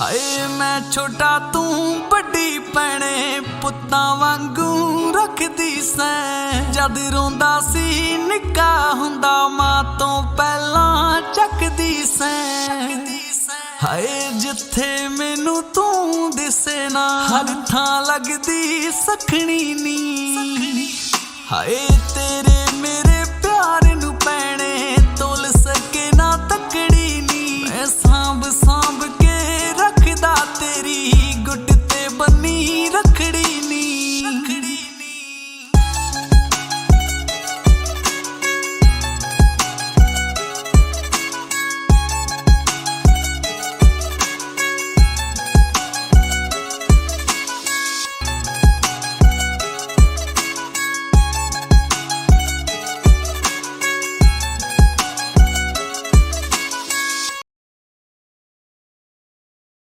ਹਾਏ, ਮੈਂ ਛੋਟਾ ਤੂੰ, ਵੱਡੀ ਪੈਣੇ ਪੁੱਤਾਂ ਵਾਂਗੂ ਰੱਖਦੀ ਸੈਂ। ਜਦ ਰੋਂਦਾ ਸੀ, ਨਿੱਕਾ ਹੁੰਦਾ, ਮਾਂ ਤੋਂ ਪਹਿਲਾਂ ਚੱਕਦੀ ਸੈਂ। ਹਾਏ, ਜਿੱਥੇ ਮੈਨੂੰ ਤੂੰ ਦਿਸੇ ਨਾ, ਹਰ ਥਾਂ ਲੱਗਦੀ ਸਖਣੀ ਨੀ ਹਾਏ, ਤੇਰੇ ਮੇਰੇ ਪਿਆਰ ਨੂੰ ਪੈਣੇ ਤੋਲ ਸਕੇ ਨਾ ਤੱਕੜੀ ਨੀ ਮੈਂ ਸਾਂਭ ਸਾਂ